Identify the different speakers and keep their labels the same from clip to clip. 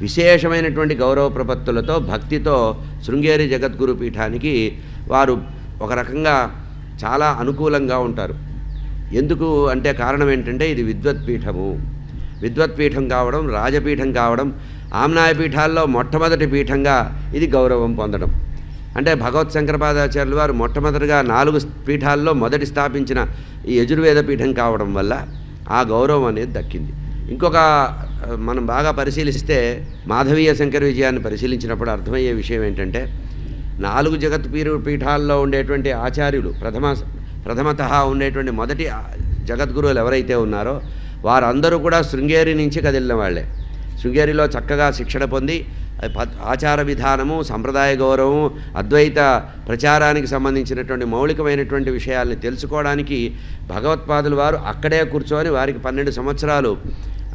Speaker 1: విశేషమైనటువంటి గౌరవ ప్రపత్తులతో భక్తితో శృంగేరి జగద్గురు పీఠానికి వారు ఒక రకంగా చాలా అనుకూలంగా ఉంటారు. ఎందుకు అంటే కారణం ఏంటంటే ఇది విద్వత్పీఠము పీఠము. విద్వత్ పీఠం కావడం రాజపీఠం కావడం ఆమ్నాయ పీఠాల్లో మొట్టమొదటి పీఠంగా ఇది గౌరవం పొందడం. అంటే భగవత్ శంకరపాదాచార్యులు వారు మొట్టమొదటిగా నాలుగు పీఠాల్లో మొదటి స్థాపించిన ఈ యజుర్వేద పీఠం కావడం వల్ల ఆ గౌరవం అనేది దక్కింది. ఇంకొక మనం బాగా పరిశీలిస్తే మాధవీయ శంకర విజయాన్ని పరిశీలించినప్పుడు అర్థమయ్యే విషయం ఏంటంటే నాలుగు జగత్ పీరు పీఠాల్లో ఉండేటువంటి ఆచార్యులు ప్రథమ ప్రథమత ఉండేటువంటి మొదటి జగద్గురువులు ఎవరైతే ఉన్నారో వారందరూ కూడా శృంగేరి నుంచి కదిలిన వాళ్ళే. శృంగేరిలో చక్కగా శిక్షణ పొంది ఆచార విధానము సంప్రదాయ గౌరవము అద్వైత ప్రచారానికి సంబంధించినటువంటి మౌలికమైనటువంటి విషయాల్ని తెలుసుకోవడానికి భగవత్పాదులు వారు అక్కడే కూర్చొని వారికి పన్నెండు సంవత్సరాలు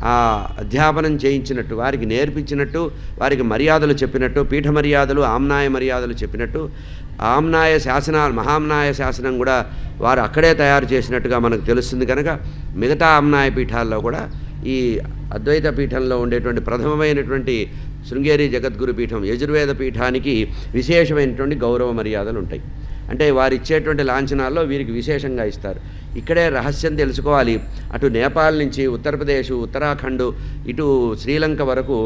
Speaker 1: ఆ అధ్యాపనం చేయించినట్టు వారికి నేర్పించినట్టు వారికి మర్యాదలు చెప్పినట్టు పీఠ మర్యాదలు ఆమ్నాయ మర్యాదలు చెప్పినట్టు ఆమ్నాయ శాసనాలు మహామ్నాయ శాసనం కూడా వారు అక్కడే తయారు చేసినట్టుగా మనకు తెలుస్తుంది కనుక మిగతా ఆమ్నాయ పీఠాల్లో కూడా ఈ అద్వైత పీఠంలో ఉండేటువంటి ప్రథమమైనటువంటి శృంగేరి జగద్గురు పీఠం యజుర్వేద పీఠానికి విశేషమైనటువంటి గౌరవ మర్యాదలు ఉంటాయి. అంటే వారు ఇచ్చేటువంటి లాంఛనాల్లో వీరికి విశేషంగా ఇస్తారు. ఇక్కడే రహస్యం తెలుసుకోవాలి. అటు నేపాల్ నుంచి ఉత్తరప్రదేశ్ ఉత్తరాఖండ్ ఇటు శ్రీలంక వరకు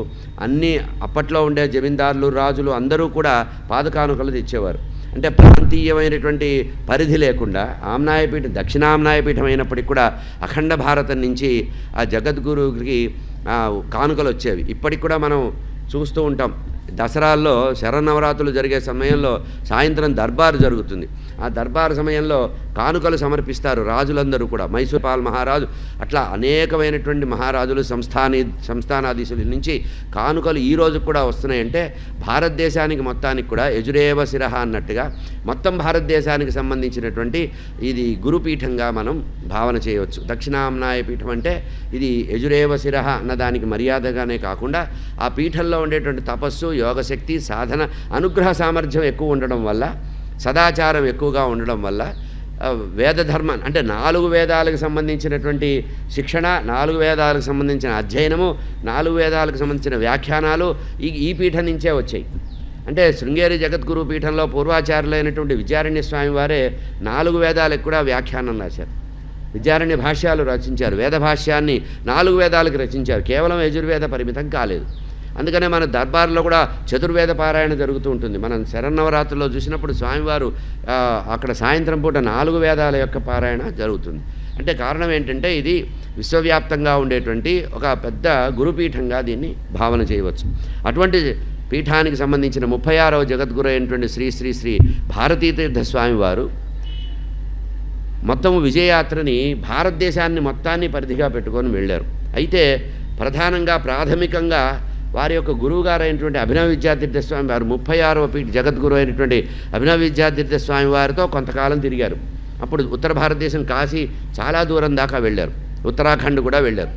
Speaker 1: అన్ని అప్పట్లో ఉండే జమీందారులు రాజులు అందరూ కూడా పాదకానుకలు తెచ్చేవారు. అంటే ప్రాంతీయమైనటువంటి పరిధి లేకుండా ఆమ్నాయపీఠం దక్షిణామ్నాయపీఠం అయినప్పటికీ కూడా అఖండ భారతం నుంచి ఆ జగద్గురుకి కానుకలు వచ్చేవి. ఇప్పటికి కూడా మనం చూస్తూ ఉంటాం. దసరాల్లో శరన్నవరాత్రులు జరిగే సమయంలో సాయంత్రం దర్బారు జరుగుతుంది. ఆ దర్బారు సమయంలో కానుకలు సమర్పిస్తారు రాజులందరూ కూడా. మైసూర్పాల్ మహారాజు అట్లా అనేకమైనటువంటి మహారాజులు సంస్థాని సంస్థానాధీశుల నుంచి కానుకలు ఈ రోజు కూడా వస్తున్నాయంటే భారతదేశానికి మొత్తానికి కూడా యజురేవ శిరహ అన్నట్టుగా మొత్తం భారతదేశానికి సంబంధించినటువంటి ఇది గురుపీఠంగా మనం భావన చేయవచ్చు. దక్షిణామ్నాయ పీఠం అంటే ఇది యజురేవ శిరహ అన్నదానికి మర్యాదగానే కాకుండా ఆ పీఠంలో ఉండేటువంటి తపస్సు యోగశక్తి సాధన అనుగ్రహ సామర్థ్యం ఎక్కువ ఉండడం వల్ల సదాచారం ఎక్కువగా ఉండడం వల్ల వేదధర్మ వేద ధర్మ అంటే నాలుగు వేదాలకు సంబంధించినటువంటి శిక్షణ నాలుగు వేదాలకు సంబంధించిన అధ్యయనము నాలుగు వేదాలకు సంబంధించిన వ్యాఖ్యానాలు ఈ ఈ పీఠం నుంచే వచ్చాయి. అంటే శృంగేరి జగద్గురు పీఠంలో పూర్వాచార్యులైనటువంటి విద్యారణ్య స్వామి వారే నాలుగు వేదాలకు కూడా వ్యాఖ్యానం రాశారు. విద్యారణ్య భాష్యాలు రచించారు వేద భాష్యాన్ని నాలుగు వేదాలకు రచించారు. కేవలం యజుర్వేద పరిమితం కాలేదు. అందుకనే మన దర్బార్లో కూడా చతుర్వేద పారాయణ జరుగుతూ ఉంటుంది. మనం శరన్నవరాత్రిలో చూసినప్పుడు స్వామివారు అక్కడ సాయంత్రం పూట నాలుగు వేదాల యొక్క పారాయణ జరుగుతుంది. అంటే కారణం ఏంటంటే ఇది విశ్వవ్యాప్తంగా ఉండేటువంటి ఒక పెద్ద గురుపీఠంగా దీన్ని భావన చేయవచ్చు. అటువంటి పీఠానికి సంబంధించిన ముప్పై ఆరవ జగద్గురు అయినటువంటి శ్రీ శ్రీ శ్రీ భారతీతీర్థ స్వామివారు మొత్తం విజయయాత్రని భారతదేశాన్ని మొత్తాన్ని పరిధిగా పెట్టుకొని వెళ్ళారు. అయితే ప్రధానంగా ప్రాథమికంగా వారి యొక్క గురువుగారు అయినటువంటి అభినవ విద్యాతీర్థ స్వామి వారు ముప్పై ఆరవ పీఠ జగద్గురు అయినటువంటి అభినవ విద్యాతీర్థ స్వామి వారితో కొంతకాలం తిరిగారు. అప్పుడు ఉత్తర భారతదేశం కాశీ చాలా దూరం దాకా వెళ్ళారు. ఉత్తరాఖండ్ కూడా వెళ్ళారు.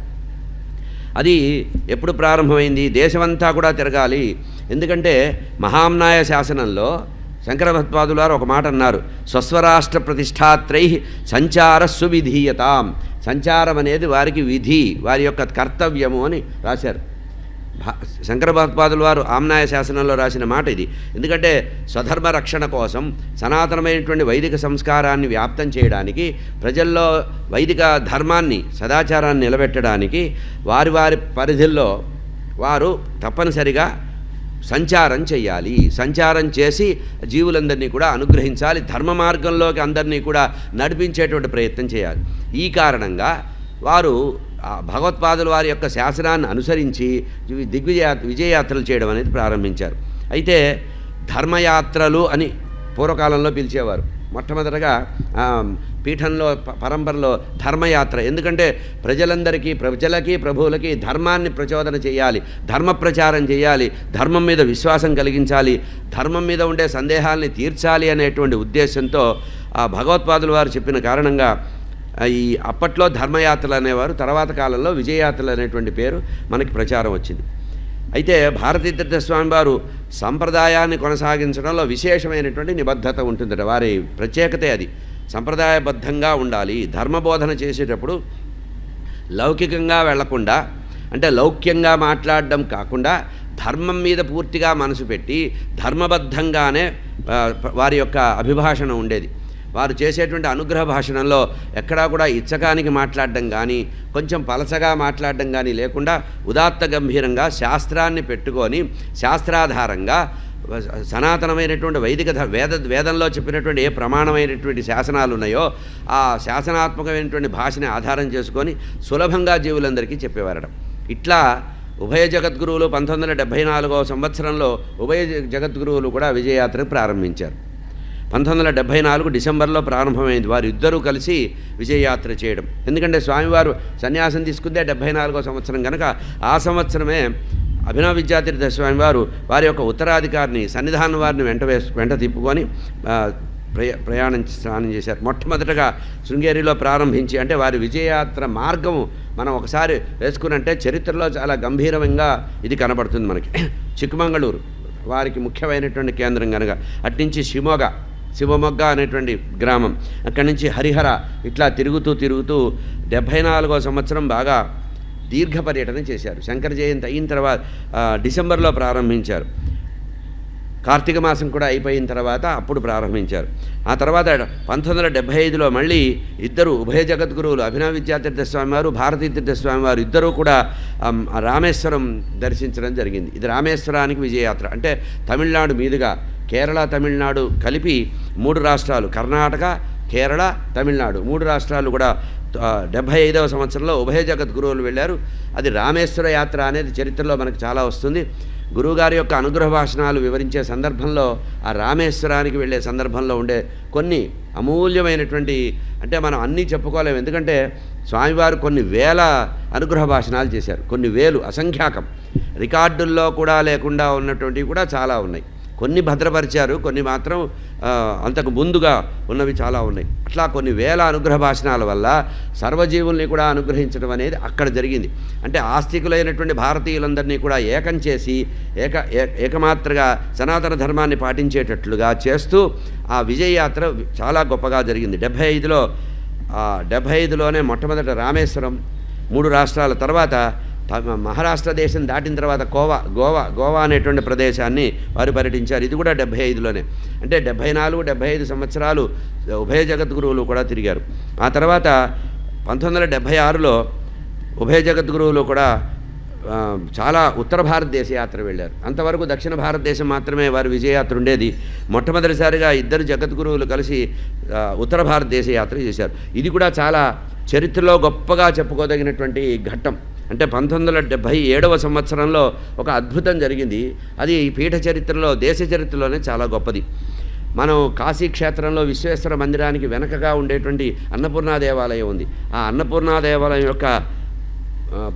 Speaker 1: అది ఎప్పుడు ప్రారంభమైంది? దేశమంతా కూడా తిరగాలి. ఎందుకంటే మహామ్నాయ శాసనంలో శంకర వారు ఒక మాట అన్నారు. స్వస్వరాష్ట్ర ప్రతిష్టాత్రై సంచార సువిధీయతాం. సంచారం అనేది వారికి విధి వారి యొక్క కర్తవ్యము అని రాశారు. శంకర భగవత్పాదులు వారు ఆమ్నాయ శాసనంలో రాసిన మాట ఇది. ఎందుకంటే స్వధర్మ రక్షణ కోసం సనాతనమైనటువంటి వైదిక సంస్కారాన్ని వ్యాప్తం చేయడానికి ప్రజల్లో వైదిక ధర్మాన్ని సదాచారాన్ని నిలబెట్టడానికి వారి వారి పరిధిలో వారు తప్పనిసరిగా సంచారం చేయాలి. సంచారం చేసి జీవులందరినీ కూడా అనుగ్రహించాలి. ధర్మ మార్గంలోకి అందరినీ కూడా నడిపించేటువంటి ప్రయత్నం చేయాలి. ఈ కారణంగా వారు భగవత్పాదుల వారి యొక్క శాసనాన్ని అనుసరించి దిగ్విజయా విజయయాత్రలు చేయడం అనేది ప్రారంభించారు. అయితే ధర్మయాత్రలు అని పూర్వకాలంలో పిలిచేవారు. మొట్టమొదటగా పీఠంలో పరంపరలో ధర్మయాత్ర. ఎందుకంటే ప్రజలందరికీ ప్రజలకి ప్రభువులకి ధర్మాన్ని ప్రచోదన చేయాలి ధర్మ ప్రచారం చేయాలి ధర్మం మీద విశ్వాసం కలిగించాలి ధర్మం మీద ఉండే సందేహాల్ని తీర్చాలి అనేటువంటి ఉద్దేశంతో ఆ భగవత్పాదుల వారు చెప్పిన కారణంగా ఈ అప్పట్లో ధర్మయాత్రలు అనేవారు తర్వాత కాలంలో విజయయాత్రలు అనేటువంటి పేరు మనకి ప్రచారం వచ్చింది. అయితే భారతీతీర్థ స్వామి వారు సంప్రదాయాన్ని కొనసాగించడంలో విశేషమైనటువంటి నిబద్ధత ఉంటుందట. వారి ప్రత్యేకతే అది. సంప్రదాయబద్ధంగా ఉండాలి. ధర్మబోధన చేసేటప్పుడు లౌకికంగా వెళ్ళకుండా అంటే లౌక్యంగా మాట్లాడడం కాకుండా ధర్మం మీద పూర్తిగా మనసు పెట్టి ధర్మబద్ధంగానే వారి యొక్క అభిభాషణ ఉండేది. వారు చేసేటువంటి అనుగ్రహ భాషణంలో ఎక్కడా కూడా ఇచ్చకానికి మాట్లాడడం కానీ కొంచెం పలసగా మాట్లాడడం కానీ లేకుండా ఉదాత్త గంభీరంగా శాస్త్రాన్ని పెట్టుకొని శాస్త్రాధారంగా సనాతనమైనటువంటి వైదిక వేద వేదంలో చెప్పినటువంటి ఏ ప్రమాణమైనటువంటి శాసనాలు ఉన్నాయో ఆ శాసనాత్మకమైనటువంటి భాషని ఆధారం చేసుకొని సులభంగా జీవులందరికీ చెప్పేవారట. ఇట్లా ఉభయ జగద్గురువులు పంతొమ్మిది వందల డెబ్భై నాలుగవ సంవత్సరంలో ఉభయ జగద్గురువులు కూడా విజయయాత్ర ప్రారంభించారు. పంతొమ్మిది వందల డెబ్భై నాలుగు డిసెంబర్లో ప్రారంభమైంది. వారు ఇద్దరూ కలిసి విజయయాత్ర చేయడం. ఎందుకంటే స్వామివారు సన్యాసం తీసుకుందే డెబ్భై నాలుగో సంవత్సరం కనుక ఆ సంవత్సరమే అభినవ విద్యాతీర్థ స్వామివారు వారి యొక్క ఉత్తరాధికారిని సన్నిధానం వారిని వెంట వేసు వెంట తిప్పుకొని ఆ, ప్రయా ప్రయాణం స్నానం చేశారు. మొట్టమొదటగా శృంగేరిలో ప్రారంభించి అంటే వారి విజయయాత్ర మార్గము మనం ఒకసారి వేసుకునంటే చరిత్రలో చాలా గంభీరంగా ఇది కనబడుతుంది మనకి. చిక్కమంగళూరు వారికి ముఖ్యమైనటువంటి కేంద్రం కనుక అట్నుంచి శిమోగ. శివమొగ్గ అనేటువంటి గ్రామం. అక్కడి నుంచి హరిహర ఇట్లా తిరుగుతూ తిరుగుతూ డెబ్భై నాలుగో సంవత్సరం బాగా దీర్ఘ పర్యటన చేశారు. శంకర జయంతి అయిన తర్వాత డిసెంబర్లో ప్రారంభించారు. కార్తీక మాసం కూడా అయిపోయిన తర్వాత అప్పుడు ప్రారంభించారు. ఆ తర్వాత పంతొమ్మిది వందల డెబ్భై ఐదులో మళ్ళీ ఇద్దరు ఉభయ జగద్గురువులు అభినవ విద్యాతీర్థ స్వామి వారు భారతీ తీర్థ స్వామి వారు ఇద్దరూ కూడా రామేశ్వరం దర్శించడం జరిగింది. ఇది రామేశ్వరానికి విజయయాత్ర. అంటే తమిళనాడు మీదుగా కేరళ తమిళనాడు కలిపి మూడు రాష్ట్రాలు. కర్ణాటక కేరళ తమిళనాడు. మూడు రాష్ట్రాలు కూడా డెబ్భై ఐదవ సంవత్సరంలో ఉభయ జగద్గురువులు వెళ్ళారు. అది రామేశ్వర యాత్ర అనేది చరిత్రలో మనకు చాలా వస్తుంది. గురువుగారి యొక్క అనుగ్రహ భాషణాలు వివరించే సందర్భంలో ఆ రామేశ్వరానికి వెళ్ళే సందర్భంలో ఉండే కొన్ని అమూల్యమైనటువంటి అంటే మనం అన్నీ చెప్పుకోలేము. ఎందుకంటే స్వామివారు కొన్ని వేల అనుగ్రహ భాషణాలు చేశారు. కొన్ని వేలు అసంఖ్యాకం. రికార్డుల్లో కూడా లేకుండా ఉన్నటువంటివి కూడా చాలా ఉన్నాయి. కొన్ని భద్రపరిచారు కొన్ని మాత్రం అంతకు ముందుగా ఉన్నవి చాలా ఉన్నాయి. అట్లా కొన్ని వేల అనుగ్రహ భాషణాల వల్ల సర్వజీవుల్ని కూడా అనుగ్రహించడం అనేది అక్కడ జరిగింది. అంటే ఆస్తికులైనటువంటి భారతీయులందరినీ కూడా ఏకం చేసి ఏక ఏకమాత్రగా సనాతన ధర్మాన్ని పాటించేటట్లుగా చేస్తూ ఆ విజయయాత్ర చాలా గొప్పగా జరిగింది. డెబ్భై ఐదులో డెబ్భై ఐదులోనే మొట్టమొదట రామేశ్వరం మూడు రాష్ట్రాల తర్వాత మహారాష్ట్ర దేశం దాటిన తర్వాత గోవా గోవా గోవా అనేటువంటి ప్రదేశాన్ని వారు పర్యటించారు. ఇది కూడా డెబ్భై ఐదులోనే అంటే డెబ్భై నాలుగు డెబ్భై ఐదు సంవత్సరాలు ఉభయ జగద్గురువులు కూడా తిరిగారు. ఆ తర్వాత పంతొమ్మిది వందల డెబ్భై ఆరులో ఉభయ జగద్గురువులు కూడా చాలా ఉత్తర భారతదేశ యాత్ర వెళ్ళారు. అంతవరకు దక్షిణ భారతదేశం మాత్రమే వారి విజయయాత్ర ఉండేది. మొట్టమొదటిసారిగా ఇద్దరు జగద్గురువులు కలిసి ఉత్తర భారతదేశ యాత్ర చేశారు. ఇది కూడా చాలా చరిత్రలో గొప్పగా చెప్పుకోదగినటువంటి ఘట్టం. అంటే పంతొమ్మిది వందల డెబ్భై ఏడవ సంవత్సరంలో ఒక అద్భుతం జరిగింది. అది ఈ పీఠ చరిత్రలో దేశ చరిత్రలోనే చాలా గొప్పది. మనం కాశీ క్షేత్రంలో విశ్వేశ్వర మందిరానికి వెనకగా ఉండేటువంటి అన్నపూర్ణా దేవాలయం ఉంది. ఆ అన్నపూర్ణా దేవాలయం యొక్క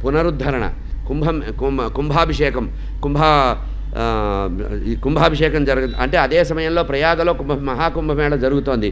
Speaker 1: పునరుద్ధరణ కుంభం కుంభ కుంభాభిషేకం కుంభ ఈ కుంభాభిషేకం జరగ అంటే అదే సమయంలో ప్రయాగలో కుంభ మహాకుంభమేళ జరుగుతోంది.